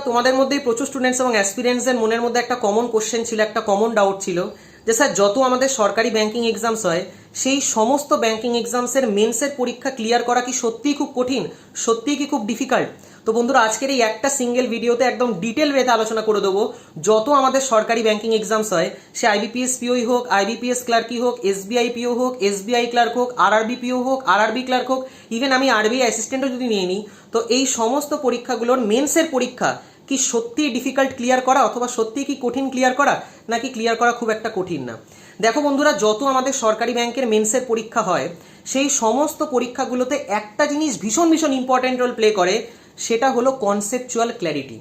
তোমাদের মধ্যেই প্রচুর স্টুডেন্টস এবং অ্যাসপিরেন্টসদের মনের মধ্যে একটা কমন কোশ্চেন ছিল, একটা কমন ডাউট ছিল যে স্যার যত আমাদের সরকারি ব্যাংকিং এক্সামস হয়, সেই সমস্ত ব্যাংকিং এক্সামসের মেন্সের পরীক্ষা ক্লিয়ার করা কি সত্যিই খুব কঠিন? সত্যিই কি খুব ডিফিকাল্ট তো বন্ধুরা, আজকের এই একটা সিঙ্গেল ভিডিওতে একদম ডিটেল ওয়েতে আলোচনা করে দেবো। যত আমাদের সরকারি ব্যাংকিং এক্সামস হয়, সে আইবিপিএস পিওই হোক আইবিপিএস ক্লার্কই হোক এসবিআই পিও হোক এসবিআই ক্লার্ক হোক আরআরবি পিও হোক আরআরবি ক্লার্ক হোক ইভেন আমি আরবিআই অ্যাসিস্ট্যান্টও যদি নিয়ে নিই, তো এই সমস্ত পরীক্ষাগুলোর মেন্সের পরীক্ষা কি সত্যি ডিফিকাল্ট ক্লিয়ার করা অথবা সত্যি কি কঠিন ক্লিয়ার করা, নাকি ক্লিয়ার করা খুব একটা কঠিন না? দেখো বন্ধুরা, যত আমাদের সরকারি ব্যাংকের মেন্সের পরীক্ষা হয়, সেই সমস্ত পরীক্ষাগুলোতে একটা জিনিস ভীষণ ভীষণ ইম্পর্ট্যান্ট রোল প্লে করে সেটা হলো কনসেপচুয়াল ক্ল্যারিটি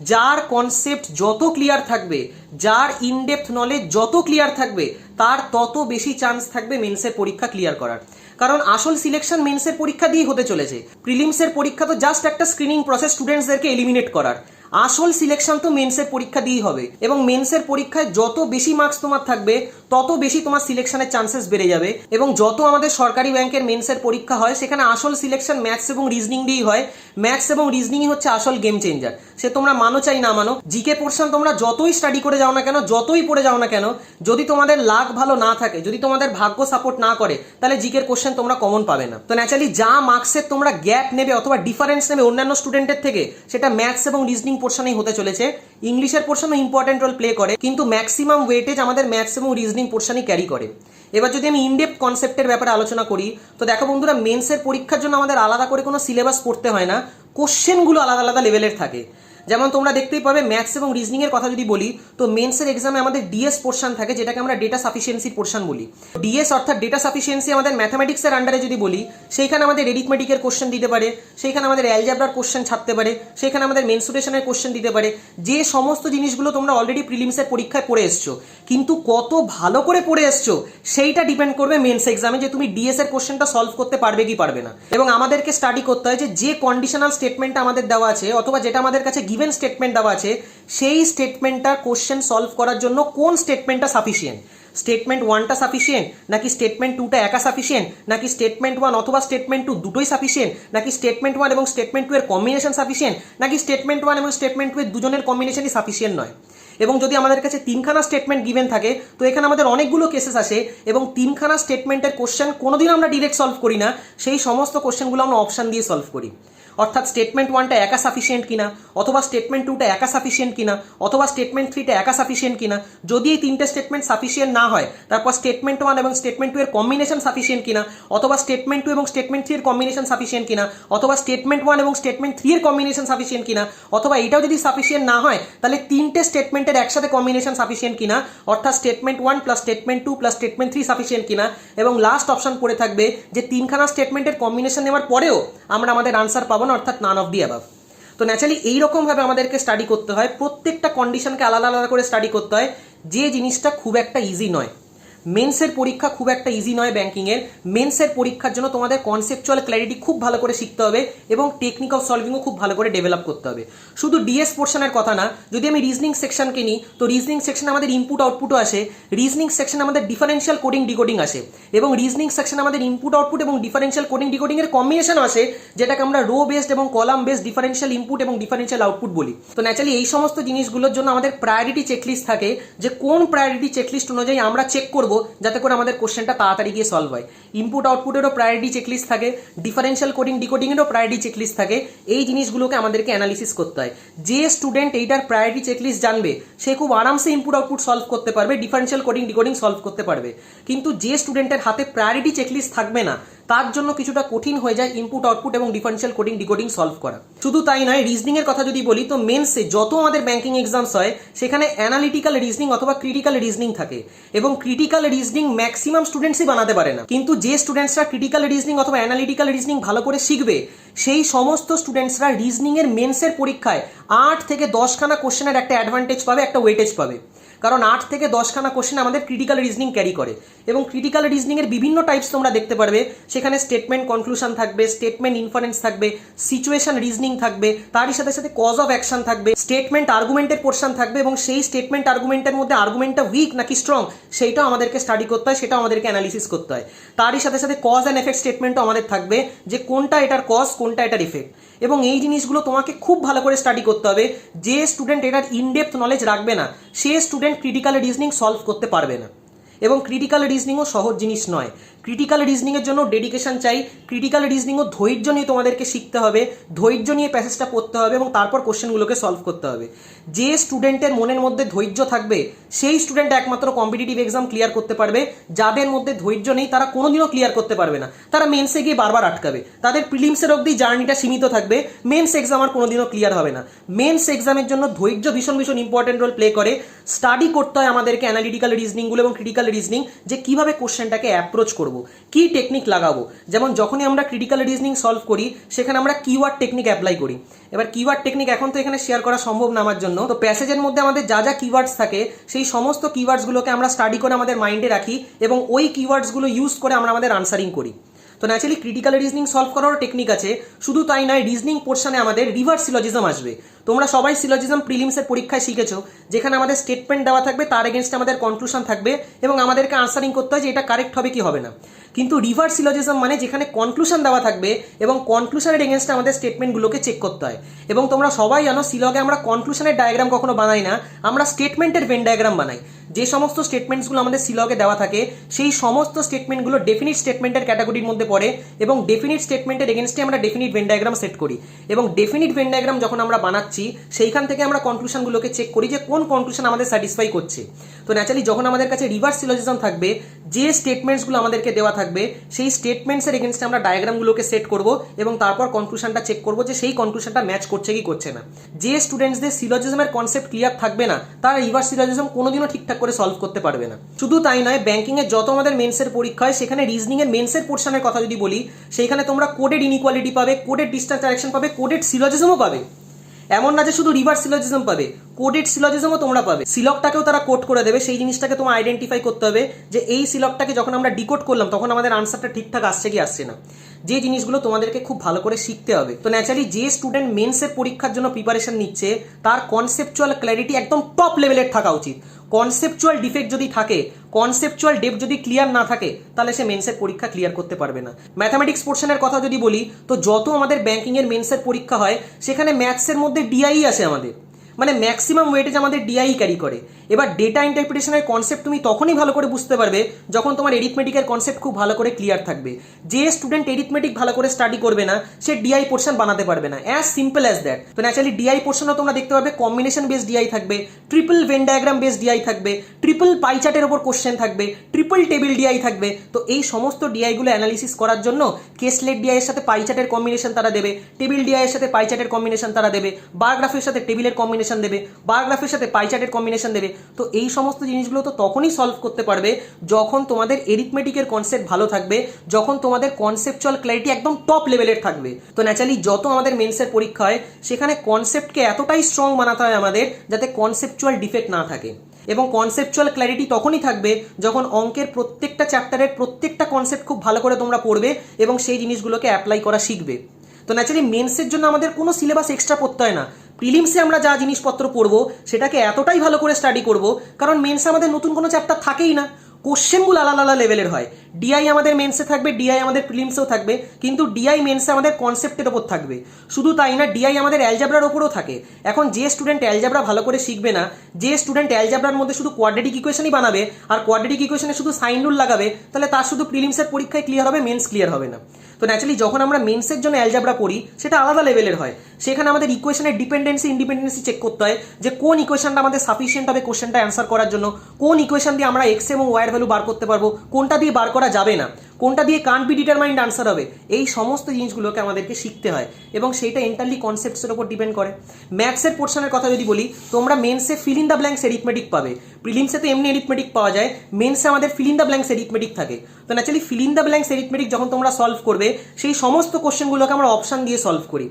যার কনসেপ্ট যত ক্লিয়ার থাকবে, যার ইনডেপথ নলেজ যত ক্লিয়ার থাকবে, তার তত বেশি চান্স থাকবে মেন্সের পরীক্ষা ক্লিয়ার করার। কারণ আসল সিলেকশন মেন্সের পরীক্ষা দিয়েই হতে চলেছে। প্রিলিমসের পরীক্ষা তো জাস্ট একটা স্ক্রিনিং প্রসেস স্টুডেন্টসদেরকে এলিমিনেট করার। আসল সিলেকশন তো মেন্সের পরীক্ষা দিয়েই হবে। এবং মেন্সের পরীক্ষায় যত বেশি মার্কস তোমার থাকবে, তত বেশি তোমার সিলেকশনের চান্সেস বেড়ে যাবে। এবং যত আমাদের সরকারি ব্যাংকের মেন্সের পরীক্ষা হয়, সেখানে আসল সিলেকশন ম্যাথস এবং রিজনিং দিয়েই হয়। ম্যাথস এবং রিজনিংই হচ্ছে আসল গেম চেঞ্জার সে তোমরা মানো চাই না মানো জিকে পোর্শন তোমরা যতই স্টাডি করে যাও না কেন, যতই পড়ে যাও না কেন, যদি তোমাদের লাক ভালো না থাকে, যদি তোমাদের ভাগ্য সাপোর্ট না করে, তাহলে জিকের কোশ্চেন তোমরা কমন পাবে না। তো ন্যাচারালি যা মার্কসের তোমরা গ্যাপ নেবে অথবা ডিফারেন্স নেবে অন্যান্য স্টুডেন্টের থেকে, সেটা ম্যাথস এবং রিজনিং পোর্শনেই হতে চলেছে। ইংলিশের পোর্শনও ইম্পর্টেন্ট রোল প্লে করে, কিন্তু ম্যাক্সিমাম ওয়েটেজ আমাদের ম্যাক্সিমাম রিজনিং পোর্শনই ক্যারি করে। এবার যদি আমি ইনডেপ কনসেপ্টের ব্যাপারে আলোচনা করি, তো দেখো বন্ধুরা মেন্সের পরীক্ষার জন্য আমাদের আলাদা করে কোনো সিলেবাস পড়তে হয় না। কোশ্চেনগুলো আলাদা আলাদা লেভেলের থাকে। যেমন তোমরা দেখতেই পাবে ম্যাথস এবং রিজনিং এর কথা যদি বলি, তো মেন্সের এক্সামে আমাদের ডিএস পোর্শন থাকে, যেটাকে আমরা ডেটা সাফিসিয়েন্সি পোর্শন বলি। ডিএস অর্থাৎ ডেটা সাফিসিয়েন্সি আমাদের ম্যাথামেটিক্সের আন্ডারে যদি বলি, সেইখানে আমাদের এরিথমেটিকের কোশ্চেন দিতে পারে, সেইখানে আমাদের অ্যালজাবরার কোশ্চেন ছাড়তে পারে, সেইখানে আমাদের মেনসুরেশনের কোশ্চেন দিতে পারে। যে সমস্ত জিনিসগুলো তোমরা অলরেডি প্রিলিমসের পরীক্ষায় পড়ে এসছো, কিন্তু কত ভালো করে পড়ে এসছো, সেইটা ডিপেন্ড করবে মেন্স এক্সামে যে তুমি ডিএস এর কোশ্চেনটা সলভ করতে পারবে কি পারবে না। এবং আমাদেরকে স্টাডি করতে হয় যে যে কন্ডিশনাল স্টেটমেন্টটা আমাদের দেওয়া আছে, অথবা যেটা আমাদের কাছে গিভেন স্টেটমেন্ট দেওয়া আছে, সেই স্টেটমেন্টটা কোশ্চেন সলভ করার জন্য কোন স্টেটমেন্টটা সাফিসিয়েন্ট স্টেটমেন্ট ওয়ানটা সাফিসিয়েন্ট নাকি স্টেটমেন্ট টুটা একা সাফিসিয়েন্ট নাকি স্টেটমেন্ট ওয়ান অথবা স্টেটমেন্ট টু দুটোই সাফিসিয়েন্ট নাকি স্টেটমেন্ট ওয়ান এবং স্টেটমেন্ট টু এর কম্বিনেশন সাফিসিয়েন্ট নাকি স্টেটমেন্ট ওয়ান এবং স্টেটমেন্ট টু এর দুজনের কম্বিনেশনই সাফিসিয়েন্ট নয়? এবং যদি আমাদের কাছে তিনখানা স্টেটমেন্ট গিভেন থাকে, তো এখানে আমাদের অনেকগুলো কেসেস আসে এবং তিনখানা স্টেটমেন্টের কোশ্চেন কোনোদিন আমরা ডিরেক্ট সলভ করি না। সেই সমস্ত কোশ্চেনগুলো আমরা অপশান দিয়ে সলভ করি। অর্থাৎ স্টেটমেন্ট ওয়ানটা একা সাফিসিয়েন্ট কিনা, অথবা স্টেটমেন্ট টুটা একা সাফিসিয়েন্ট কিনা, অথবা স্টেটমেন্ট থ্রিটা একা সাফিসিয়েন্ট কিনা, যদি এই তিনটে স্টেটমেন্ট সাফিসিয়েন্ট না হয়, তারপর স্টেটমেন্ট ওয়ান এবং স্টেটমেন্ট টু এর কম্বিনেশন সাফিসিয়েন্ট কিনা, অথবা স্টেটমেন্ট টু এবং স্টেটমেন্ট থ্রি এর কম্বিনেশন সাফিসিয়েন্ট কিনা, অথবা স্টেটমেন্ট ওয়ান এবং স্টেটমেন্ট থ্রি এর কম্বিনেশন সাফিসিয়েন্ট কিনা, অথবা এটাও যদি সাফিসিয়েন্ট না হয়, তাহলে তিনটে স্টেটমেন্টের একসাথে কম্বিনেশন সাফিসিয়েন্ট কিনা, অর্থাৎ statement one plus statement two plus statement three sufficient কিনা, এবং লাস্ট অপশন পড়ে থাকবে যে তিনখানা স্টেটমেন্টের কম্বিনেশন নেওয়ার পরেও আমরা আমাদের আনসার পাবো না অর্থাৎ নান অফ দি অ্যাবাভ তো ন্যাচারালি এইরকমভাবে আমাদেরকে স্টাডি করতে হয়। প্রত্যেকটা কন্ডিশনকে আলাদা আলাদা করে স্টাডি করতে হয়। যে জিনিসটা খুব একটা ইজি নয়। মেন্সের পরীক্ষা খুব একটা ইজি নয় ব্যাঙ্কিংয়ের মেন্সের পরীক্ষার জন্য তোমাদের কনসেপচুয়াল ক্ল্যারিটি খুব ভালো করে শিখতে হবে এবং টেকনিক অফ সলভিংও খুব ভালো করে ডেভেলপ করতে হবে। শুধু ডিএস পোর্শনের কথা না, যদি আমি রিজনিং সেকশনকে নিই, তো রিজনিং সেকশন আমাদের ইনপুট আউটপুটও আসে। রিজনিং সেকশন আমাদের ডিফারেন্সিয়াল কোডিং ডিকোডিং আসে এবং রিজনিং সেকশন আমাদের ইনপুট আউটপুট এবং ডিফারেন্সিয়াল কোডিং ডিকোডিং এর কম্বিনেশনও আসে, যেটাকে আমরা রো বেসড এবং কলাম বেসড ডিফারেন্সিয়াল ইনপুট এবং ডিফারেন্সিয়াল আউটপুট বলি। তো ন্যাচারালি এই সমস্ত জিনিসগুলোর জন্য আমাদের প্রায়োরিটি চেকলিস্ট থাকে যে কোন প্রায়োরিটি চেকলিস্ট অনুযায়ী আমরা চেক করব যাতে করে আমাদের কোশ্চেনটা তাড়াতাড়ি গিয়ে সলভ হয়। ইনপুট আউটপুটেরও প্রায়োরিটি চেকলিস্ট থাকে ডিফারেন্সিয়াল কোডিং ডিকোডিংয়েরও প্রায়োরিটি চেকলিস্ট থাকে। এই জিনিসগুলোকে আমাদেরকে অ্যানালিসিস করতে হয়। যে স্টুডেন্ট এইটার প্রায়োরিটি চেকলিস্ট জানবে, সে খুব আরামসে ইনপুট আউটপুট সলভ করতে পারবে ডিফারেন্সিয়াল কোডিং ডিকোডিং সলভ করতে পারবে। কিন্তু যে স্টুডেন্টের হাতে প্রায়োরিটি চেকলিস্ট থাকবে না তার জন্য কিছুটা কঠিন হয়ে যায় ইনপুট আউটপুট এবং ডিফারেন্সিয়াল কোডিং ডিকোডিং সলভ করা। শুধু তাই নয় রিজনিং এর কথা যদি বলি, তো মেন্সে যত আমাদের ব্যাংকিং এক্সামস হয়, সেখানে অ্যানালিটিক্যাল রিজনিং অথবা ক্রিটিক্যাল রিজনিং থাকে এবং ক্রিটিক্যাল রিজনিং ম্যাক্সিমাম স্টুডেন্টসই বানাতে পারে না। কিন্তু যে স্টুডেন্টসরা ক্রিটিক্যাল রিজনিং অথবা অ্যানালিটিক্যাল রিজনিং ভালো করে শিখবে, সেই সমস্ত স্টুডেন্টসরা রিজনিং এর মেন্সের পরীক্ষায় আট থেকে দশখানা কোশ্চেনের একটা অ্যাডভান্টেজ পাবে, একটা ওয়েটেজ পাবে। কারণ আট থেকে দশখানা কোশ্চেন আমাদের ক্রিটিক্যাল রিজনিং ক্যারি করে। এবং ক্রিটিক্যাল রিজনিংয়ের বিভিন্ন টাইপস তোমরা দেখতে পারবে। সেখানে স্টেটমেন্ট কনক্লুশন থাকবে স্টেটমেন্ট ইনফারেন্স থাকবে সিচুয়েশন রিজনিং থাকবে, তারই সাথে সাথে কজ অফ অ্যাকশন থাকবে স্টেটমেন্ট আর্গুমেন্টের পোর্শন থাকবে এবং সেই স্টেটমেন্ট আর্গুমেন্টের মধ্যে আর্গুমেন্টটা উইক নাকি স্ট্রং সেইটাও আমাদেরকে স্টাডি করতে হয়, সেটাও আমাদেরকে অ্যানালিসিস করতে হয়। তারই সাথে সাথে কজ অ্যান্ড এফেক্ট স্টেটমেন্টও আমাদের থাকবে যে কোনটা এটার কজ কোনটা এটার ইফেক্ট এবং এই জিনিসগুলো তোমাকে খুব ভালো করে স্টাডি করতে হবে। যে স্টুডেন্ট এটার ইনডেপথ নলেজ রাখবে না, সে স্টুডেন্ট ক্রিটিক্যাল রিজনিং সলভ করতে পারবে না। এবং ক্রিটিক্যাল রিজনিংও সহজ জিনিস নয়। ক্রিটিক্যাল রিজনিংয়ের জন্য ডেডিকেশন চাই। ক্রিটিক্যাল রিজনিংও ধৈর্য নিয়ে তোমাদেরকে শিখতে হবে। ধৈর্য নিয়ে প্যাসেজটা পড়তে হবে এবং তারপর কোশ্চেনগুলোকে সলভ করতে হবে। যে স্টুডেন্টের মনের মধ্যে ধৈর্য থাকবে, সেই স্টুডেন্ট একমাত্র কম্পিটিটিভ এক্সাম ক্লিয়ার করতে পারবে। যাদের মধ্যে ধৈর্য নেই, তারা কোনোদিনও ক্লিয়ার করতে পারবে না। তারা মেন্সে গিয়ে বারবার আটকাবে। তাদের প্রিলিমসের অবধি জার্নিটা সীমিত থাকবে। মেন্স এক্সাম আর কোনোদিনও ক্লিয়ার হবে না। মেন্স এক্সামের জন্য ধৈর্য ভীষণ ভীষণ ইম্পর্টেন্ট রোল প্লে করে। স্টাডি করতে হয় আমাদেরকে অ্যানালিটিক্যাল রিজনিংগুলো এবং ক্রিটিক্যাল রিজনিং যে কীভাবে কোশ্চেনটাকে অ্যাপ্রোচ করব, কি টেকনিক লাগাবো। যেমন যখনই আমরা ক্রিটিক্যাল রিজনিং সলভ করি, সেখানে আমরা কিওয়ার্ড টেকনিক অ্যাপ্লাই করি। এবার কিওয়ার্ড টেকনিক এখন তো এখানে শেয়ার করা সম্ভব না আমার জন্য। তো প্যাসেজের মধ্যে আমাদের যা যা কিওয়ার্ডস থাকে, সেই সমস্ত কিওয়ার্ডসগুলোকে আমরা স্টাডি করে আমাদের মাইন্ডে রাখি এবং ওই কিওয়ার্ডসগুলো ইউজ করে আমরা আমাদের আনসারিং করি। তো ন্যাচারালি ক্রিটিক্যাল রিজনিং সলভ করারও টেকনিক আছে। শুধু তাই নয় রিজনিং পোর্শনে আমাদের রিভার্স সিলজিজম আসবে। তোমরা সবাই সিলজিজম প্রিলিমসের পরীক্ষায় শিখেছো, যেখানে আমাদের স্টেটমেন্ট দেওয়া থাকবে, তার এগেনস্টে আমাদের কনক্লুশন থাকবে এবং আমাদেরকে আনসারিং করতে হয় যে এটা কারেক্ট হবে কি হবে না। কিন্তু রিভার্স সিলজিজম মানে যেখানে কনক্লুশন দেওয়া থাকবে এবং কনক্লুশনের এগেনস্টে আমাদের স্টেটমেন্টগুলোকে চেক করতে হয়। এবং তোমরা সবাই জানো সিলগে আমরা কনক্লুশনের ডায়াগ্রাম কখনো বানাই না, আমরা স্টেটমেন্টের ভেন ডায়াগ্রাম বানাই। যে সমস্ত স্টেটমেন্টসগুলো আমাদের সিলগে দেওয়া থাকে, সেই সমস্ত স্টেটমেন্টগুলো ডেফিনিট স্টেটমেন্টের ক্যাটাগরির মধ্যে পড়ে এবং ডেফিনিট স্টেটমেন্টের এগেনস্টে আমরা ডেফিনিট ভেন ডায়াগ্রাম সেট করি। এবং ডেফিনিট ভেন যখন আমরা বানাচ্ছি, সেইখান থেকে আমরা কনক্লুশনগুলোকে চেক করি যে কোন কনক্লুশন আমাদের স্যাটিসফাই করছে। তো ন্যাচারালি যখন আমাদের কাছে রিভার্স সিলোজিজম থাকবে, যে স্টেটমেন্টসগুলো আমাদেরকে দেওয়া থাকবে, সেই স্টেটমেন্টসের এগেনস্টে আমরা ডায়াগ্রামগুলোকে সেট করব এবং তারপর কনক্লুশনটা চেক করব যে সেই কনক্লুশনটা ম্যাচ করছে কি করছে না। যে স্টুডেন্টসদের সিলোজিজমের কনসেপ্ট ক্লিয়ার থাকবে না, তারা রিভার্স সিলোজিজম কোনোদিনও ঠিকঠাক করে সলভ করতে পারবে না। শুধু তাই নয় ব্যাংকিং এর যত আমাদের মেন্সের পরীক্ষা হয়, সেখানে রিজনিং এর মেন্সের পোর্শনের কথা যদি বলি, সেইখানে তোমরা কোডেড ইনইকুয়ালিটি পাবে কোডেড ডিস্টেন্স ডাইরেকশন পাবে কোডেড সিলোজিজমও পাবে। এমন না যে শুধু রিভার্স সিলজিজম পাবে কোডেড সিলজিজমও তোমরা পাবে। সিলকটাকেও তারা কোড করে দেবে, সেই জিনিসটাকে তোমার আইডেন্টিফাই করতে হবে যে এই সিলকটাকে যখন আমরা ডিকোড করলাম, তখন আমাদের আনসারটা ঠিকঠাক আসছে কি আসছে না। যে জিনিসগুলো তোমাদেরকে খুব ভালো করে শিখতে হবে। তো ন্যাচারালি যে স্টুডেন্ট মেন্সের পরীক্ষার জন্য প্রিপারেশন নিচ্ছে, তার কনসেপচুয়াল ক্ল্যারিটি একদম টপ লেভেলের থাকা উচিত। কনসেপচুয়াল ডিফেক্ট যদি থাকে কনসেপচুয়াল ডেপ যদি ক্লিয়ার না থাকে, তাহলে সে মেন্সের পরীক্ষা ক্লিয়ার করতে পারবে না। ম্যাথামেটিক্স পোর্শনের কথা যদি বলি, তো যত আমাদের ব্যাংকিংয়ের মেন্সের পরীক্ষা হয়, সেখানে ম্যাথসের মধ্যে ডিআই আসে আমাদের। মানে ম্যাক্সিমাম ওয়েটেজ আমাদের ডিআই ক্যারি করে। এবার ডেটা ইন্টারপ্রিটেশনের কনসেপ্ট তুমি তখনই ভালো করে বুঝতে পারবে যখন তোমার এরিথমেটিকের কনসেপ্ট খুব ভালো করে ক্লিয়ার থাকবে। যে স্টুডেন্ট এরিথমেটিক ভালো করে স্টাডি করবে না, সে ডিআই পোর্শন বানাতে পারবে না। অ্যাজ সিম্পল অ্যাজ দ্যাট তো ন্যাচারালি ডিআই পোর্শনও তোমরা দেখতে পাবে কম্বিনেশন বেস ডিআই থাকবে triple Venn diagram base DI থাকবে ট্রিপল পাইচার্টের ওপর কোশ্চেন থাকবে ট্রিপল টেবিল ডিআই থাকবে। তো এই সমস্ত ডিআইগুলো অ্যানালিসিস করার জন্য কেসলেট ডিআই এর সাথে পাইচার্টের কম্বিনেশন তারা দেবে টেবিল ডিআই এর সাথে পাইচার্টের কম্বিনেশন তারা দেবে বায়োগ্রাফির সাথে টেবিলের কম্বিনেশন দেবে বায়োগ্রাফির সাথে পাইচার্টের কম্বিনেশন দেবে। তো এই সমস্ত জিনিসগুলো তো তখনই সলভ করতে পারবে যখন তোমাদের এরিথমেটিকের কনসেপ্ট ভালো থাকবে, যখন তোমাদের কনসেপচুয়াল ক্ল্যারিটি একদম টপ লেভেলের থাকবে। তো ন্যাচারালি যত আমাদের মেন্সের পরীক্ষা হয়, সেখানে কনসেপ্টকে এতটাই স্ট্রং বানাতে হয় আমাদের যাতে কনসেপচুয়াল ডিফেক্ট না থাকে। এবং কনসেপচুয়াল ক্ল্যারিটি তখনই থাকবে যখন অঙ্কের প্রত্যেকটা চ্যাপ্টারের প্রত্যেকটা কনসেপ্ট খুব ভালো করে তোমরা পড়বে এবং সেই জিনিসগুলোকে অ্যাপ্লাই করা শিখবে। তো ন্যাচারালি মেন্সের জন্য আমাদের কোনো সিলেবাস এক্সট্রা পড়তে হয় না। প্রিলিমসে আমরা যা জিনিসপত্র পড়ব, সেটাকে এতটাই ভালো করে স্টাডি করব, কারণ মেন্সে আমাদের নতুন কোনো চ্যাপ্টার থাকেই না। কোশ্চেনগুলো আলাদা আলাদা লেভেলের হয়। ডিআই আমাদের মেন্সে থাকবে ডিআই আমাদের প্রিলিমসেও থাকবে, কিন্তু ডিআই মেন্সে আমাদের কনসেপ্টের ওপর থাকবে। শুধু তাই না ডিআই আমাদের অ্যালজাবরার ওপরও থাকে। এখন যে স্টুডেন্ট অ্যালজাবরা ভালো করে শিখবে না, যে স্টুডেন্ট অ্যালজাবরার মধ্যে শুধু কোয়াড্রেটিক ইকুয়েশনই বানাবে, আর কোয়াড্রেটিক ইকুয়েশনে শুধু সাইন রুল লাগাবে, তাহলে তার শুধু প্রিলিমসের পরীক্ষায় ক্লিয়ার হবে মেন্স ক্লিয়ার হবে না। তো ন্যাচারালি যখন আমরা মেন্সের জন্য অ্যালজাবরা করি, সেটা আলাদা লেভেলের হয়। সেখানে আমাদের ইকুয়েশনের ডিপেন্ডেন্সি ইন্ডিপেন্ডেন্সি চেক করতে হয় যে কোন ইকুয়েশনটা আমাদের সাফিসিয়েন্ট হবে কোশ্চেনটা অ্যান্সার করার জন্য, কোন ইকুয়েশন দিয়ে আমরা এক্স এবং ওয়াইয়ের ভ্যালু বার করতে পারব, কোনটা দিয়ে বার করা যাবে না। কোনটা দিয়ে কান বি ডিটারমাইন্ড আনসার হবে? এই সমস্ত জিনিসগুলোকে আমাদেরকে শিখতে হয় এবং সেইটা এন্টারলি কনসেপ্টসের ওপর ডিপেন্ড করে। ম্যাথসের পোর্শনের কথা যদি বলি, তোমরা মেন্সে fill in the blanks arithmetic পাবে। প্রিলিমসে তো এমনি এরিথমেটিক পাওয়া যায়। মেন্সে আমাদের fill in the blanks arithmetic থাকে। তো naturally fill in the blanks arithmetic যখন তোমরা সলভ করবে, সেই সমস্ত কোশ্চেনগুলোকে আমরা অপশান দিয়ে সলভ করি।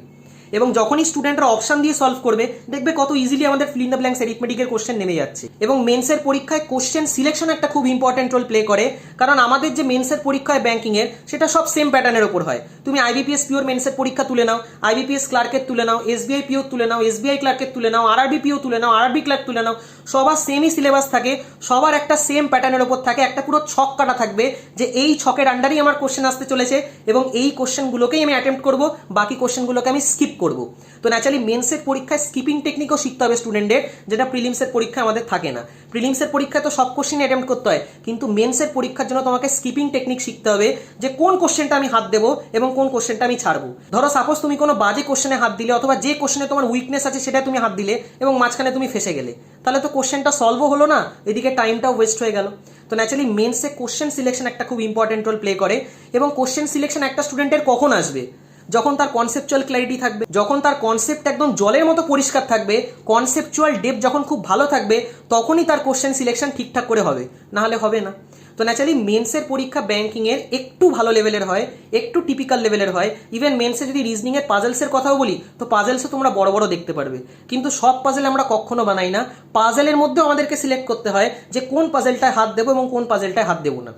এবং যখনই স্টুডেন্টরা অপশন দিয়ে সলভ করবে, দেখবে কত ইজিলি আমাদের ফিল ইন দ্য ব্ল্যাঙ্কস এরিথমেটিকের কোশ্চেন নেমে যাচ্ছে। এবং মেন্সের পরীক্ষায় কোশ্চেন সিলেকশন একটা খুব ইম্পর্টেন্ট রোল প্লে করে, কারণ আমাদের যে মেন্সের পরীক্ষায় ব্যাঙ্কিংয়ের সেটা সব সেম প্যাটার্নের ওপর হয়। তুমি আইবিপিএস পিওর মেন্সের পরীক্ষা তুলে নাও আইবিপিএস ক্লার্কের তুলে নাও এসবিআই পিও তুলে নাও এসবিআই ক্লার্কের তুলে নাও আরআরবি পিও তুলে নাও আরআরবি ক্লার্ক তুলে নাও, সবার সেমই সিলেবাস থাকে, সবার একটা সেম প্যাটার্নের ওপর থাকে, একটা পুরো ছক কাটা থাকবে যে এই ছকের আন্ডারই আমার কোশ্চেন আসতে চলেছে এবং এই কোশ্চেনগুলোকেই আমি অ্যাটেম্প্ট করব, বাকি কোশ্চেনগুলোকে আমি স্কিপ করব। তো ন্যাচারালি মেন্সের পরীক্ষায় স্কিপিং টেকনিকও শিখতে হবে স্টুডেন্টদের যেটা প্রিলিমসের পরীক্ষায় আমাদের থাকে না। প্রিলিমসের পরীক্ষায় তো সব কোশ্চেন অ্যাটেম্প্ট করতে হয়, কিন্তু মেন্সের পরীক্ষার জন্য তোমাকে স্কিপিং টেকনিক শিখতে হবে যে কোন কোশ্চেনটা আমি হাত দেবো এবং কোন কোশ্চেনটা আমি ছাড়বো। ধরো সাপোজ তুমি কোনো বাজে কোশ্চেনে হাত দিলে অথবা যে কোশ্চেনে তোমার উইকনেস আছে সেটা তুমি হাত দিলে এবং মাঝখানে তুমি ফেসে গেলে। তাহলে তো কোশ্চেনটা সলভও হলো না, এদিকে টাইমটাও ওয়েস্ট হয়ে গেল। তো ন্যাচারালি মেন্সে কোশ্চেন সিলেকশন একটা খুব ইম্পর্টেন্ট রোল প্লে করে এবং কোশ্চেন সিলেকশন একটা স্টুডেন্টের কখন আসবে? যখন তার কনসেপচুয়াল ক্ল্যারিটি থাকবে, যখন তার কনসেপ্ট একদম জলের মতো পরিষ্কার থাকবে কনসেপচুয়াল ডেপ যখন খুব ভালো থাকবে, তখনই তার কোশ্চেন সিলেকশন ঠিকঠাক করে হবে। না হলে হবে না। তো ন্যাচারালি মেন্সের পরীক্ষা ব্যাঙ্কিংয়ের একটু ভালো লেভেলের হয়, একটু টিপিক্যাল লেভেলের হয়। ইভেন মেন্সে যদি রিজনিংয়ের পাজেলসের কথাও বলি, তো পাজেলসও তোমরা বড় বড় দেখতে পারবে। কিন্তু সব পাজেল আমরা কখনো বানাই না। পাজেলের মধ্যেও আমাদেরকে সিলেক্ট করতে হয় যে কোন পাজেলটায় হাত দেবো এবং কোন পাজেলটায় হাত দেবো না।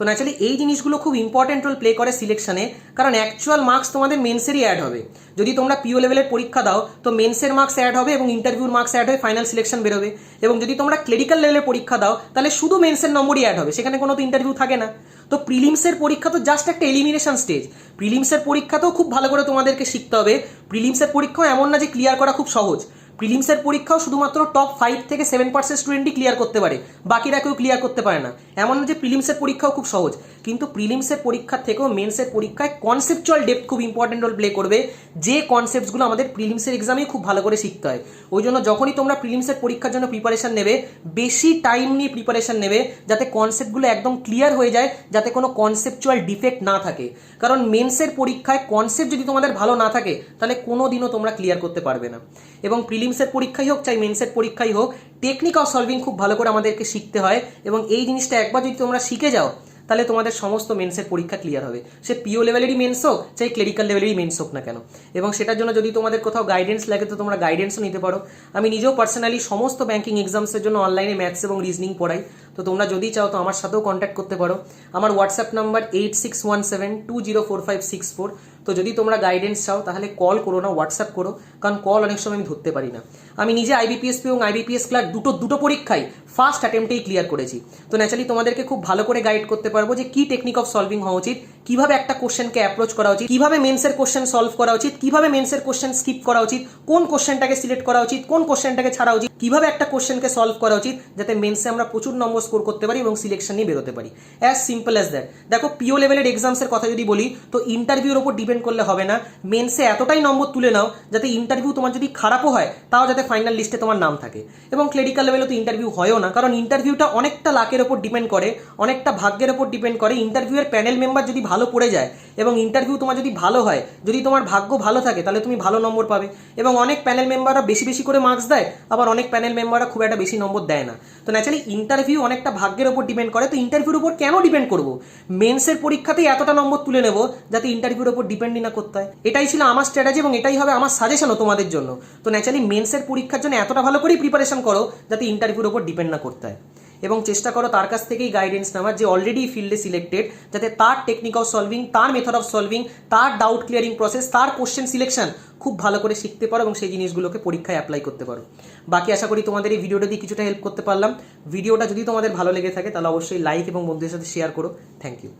তো ন্যাচারালি এই জিনিসগুলো খুব ইম্পর্টেন্ট রোল প্লে করে সিলেকশনে কারণ অ্যাকচুয়াল মার্কস তোমাদের মেন্সেরই অ্যাড হবে। যদি তোমরা পিও লেভেলের পরীক্ষা দাও, তো মেন্সের মার্কস অ্যাড হবে এবং ইন্টারভিউর মার্কস অ্যাড হয়ে ফাইনাল সিলেকশন বেরোবে। এবং যদি তোমরা ক্লিনিক্যাল লেভেলের পরীক্ষা দাও, তাহলে শুধু মেন্সের নম্বরই অ্যাড হবে, সেখানে কোনো তো ইন্টারভিউ থাকে না। তো প্রিলিমসের পরীক্ষা তো জাস্ট একটা এলিমিনেশন স্টেজ প্রিলিমসের পরীক্ষাতেও খুব ভালো করে তোমাদেরকে শিখতে হবে। প্রিলিমসের পরীক্ষাও এমন না যে ক্লিয়ার করা খুব সহজ। প্রিলিমসের পরীক্ষাও শুধুমাত্র টপ ফাইভ থেকে সেভেন পার্সেন্ট স্টুডেন্টই ক্লিয়ার করতে পারে। বাকিরা কেউ ক্লিয়ার করতে পারে না। এমন না যে প্রিলিমসের পরীক্ষাও খুব সহজ। কিন্তু প্রিলিমসের পরীক্ষার থেকেও মেন্সের পরীক্ষায় কনসেপচুয়াল ডেপথ খুব ইম্পর্টেন্ট রোল প্লে করবে। যে কনসেপ্টসগুলো আমাদের প্রিলিমসের এক্সামেই খুব ভালো করে শিখতে হয়। ওই জন্য যখনই তোমরা প্রিলিমসের পরীক্ষার জন্য প্রিপারেশন নেবে, বেশি টাইম নিয়ে প্রিপারেশন নেবে, যাতে কনসেপ্টগুলো একদম ক্লিয়ার হয়ে যায়, যাতে কোনো কনসেপচুয়াল ডিফেক্ট না থাকে। কারণ মেন্সের পরীক্ষায় কনসেপ্ট যদি তোমাদের ভালো না থাকে, তাহলে কোনো দিনও তোমরা ক্লিয়ার করতে পারবে না। এবং প্রিলিমসের পরীক্ষাই হোক চাই মেন্সের পরীক্ষাই হোক টেকনিক অফ সলভিং খুব ভালো করে আমাদেরকে শিখতে হয় এবং এই জিনিসটা একবার যদি তোমরা শিখে যাও, তাহলে তোমাদের সমস্ত মেন্সের পরীক্ষা ক্লিয়ার হবে। সে পিও লেভেলেরই মেন্স হোক চাই ক্লেরিক্যাল লেভেলেরই মেন্স হোক না কেন। এবং সেটার জন্য যদি তোমাদের কোথাও গাইডেন্স লাগে, তো তোমরা গাইডেন্সও নিতে পারো। আমি নিজেও পার্সোনালি সমস্ত ব্যাঙ্কিং এক্সামসের জন্য অনলাইনে ম্যাথস এবং রিজনিং পড়াই। তো তোমরা যদি চাও তো আমার সাথেও কন্ট্যাক্ট করতে পারো। আমার WhatsApp number eight six one seven two zero four five six four তো যদি তোমরা গাইডেন্স চাও, তাহলে কল করো না হোয়াটসঅ্যাপ করো, কারণ কল অনেক সময় আমি ধরতে পারি না। আমি নিজে আইবিপিএসপি এবং আইবিপিএস ক্লার্ক দুটো দুটো পরীক্ষায় ফার্স্ট অ্যাটেম্পটেই ক্লিয়ার করেছি। তো ন্যাচারালি তোমাদেরকে খুব ভালো করে গাইড করতে পারব যে কি টেকনিক অফ সলভিং হওয়া উচিত, কীভাবে একটা কোশ্চেনকে অ্যাপ্রোচ করা উচিত, কীভাবে মেন্সের কোশ্চেন সলভ করা উচিত, কীভাবে মেন্সের কোশ্চেন স্কিপ করা উচিত, কোন কোশ্চেনটাকে সিলেক্ট করা উচিত, কোন কোশ্চেনটাকে ছাড়া উচিত, কীভাবে একটা কোশ্চেনকে সলভ করা উচিত, যাতে মেন্সে আমরা প্রচুর নম্বর স্কোর করতে পারি এবং সিলেকশন নিয়ে বেরোতে পারি। As simple as that. দেখো পিও লেভেলের এক্সামসের কথা যদি বলি, তো ইন্টারভিউর ওপর ডিপেন্ড করলে হবে না। মেন্সে এতটাই নম্বর তুলে নাও, যাতে ইন্টারভিউ তোমার যদি খারাপও হয়, তাও যাতে ফাইনাল লিস্টে তোমার নাম থাকে। এবং ক্লিনিক্যাল লেভেলে তো ইন্টারভিউ হয়ও না, কারণ ইন্টারভিউটা অনেকটা লাকের ওপর ডিপেন্ড করে, অনেকটা ভাগ্যের ওপর ডিপেন্ড করে। ইন্টারভিউয়ের প্যানেল মেম্বার যদি ভালো পড়ে যায়, এবং ইন্টারভিউ তোমার যদি ভালো হয়, যদি তোমার ভাগ্য ভালো থাকে, তাহলে তুমি ভালো নম্বর পাবে। এবং অনেক প্যানেল মেম্বাররা বেশি বেশি করে মার্কস দেয়, আবার অনেক প্যানেল মেম্বাররা খুব একটা বেশি নম্বর দেয় না। তো ন্যাচারালি ইন্টারভিউ অনেকটা ভাগ্যের উপর ডিপেন্ড করে, তো ইন্টারভিউর উপর কেন ডিপেন্ড করব? মেন্সের পরীক্ষাতেই এতটা নম্বর তুলে নেব যাতে ইন্টারভিউর উপর ডিপেন্ডই না করতে হয়। এটাই ছিল আমার স্ট্র্যাটেজি এবং এটাই হবে আমার সাজেশনও তোমাদের জন্য। তো ন্যাচারালি মেন্সের পরীক্ষার জন্য এতটা ভালো করেই প্রিপারেশন করো যাতে ইন্টারভিউর উপর ডিপেন্ড না করতে হয়। এবং চেষ্টা করো তার কাছ থেকেই গাইডেন্স নেওয়ার যে অলরেডি ফিল্ডে সিলেক্টেড যাতে তার টেকনিক অফ সলভিং তার মেথড অফ সলভিং তার ডাউট ক্লিয়ারিং প্রসেস তার কোশ্চেন সিলেকশন খুব ভালো করে শিখতে পারো এবং সেই জিনিসগুলোকে পরীক্ষায় অ্যাপ্লাই করতে পারো। বাকি আশা করি তোমাদের এই ভিডিওটা দিয়ে কিছুটা হেল্প করতে পারলাম। ভিডিওটা যদি তোমাদের ভালো লেগে থাকে, তাহলে অবশ্যই লাইক এবং বন্ধুদের সাথে শেয়ার করো। Thank you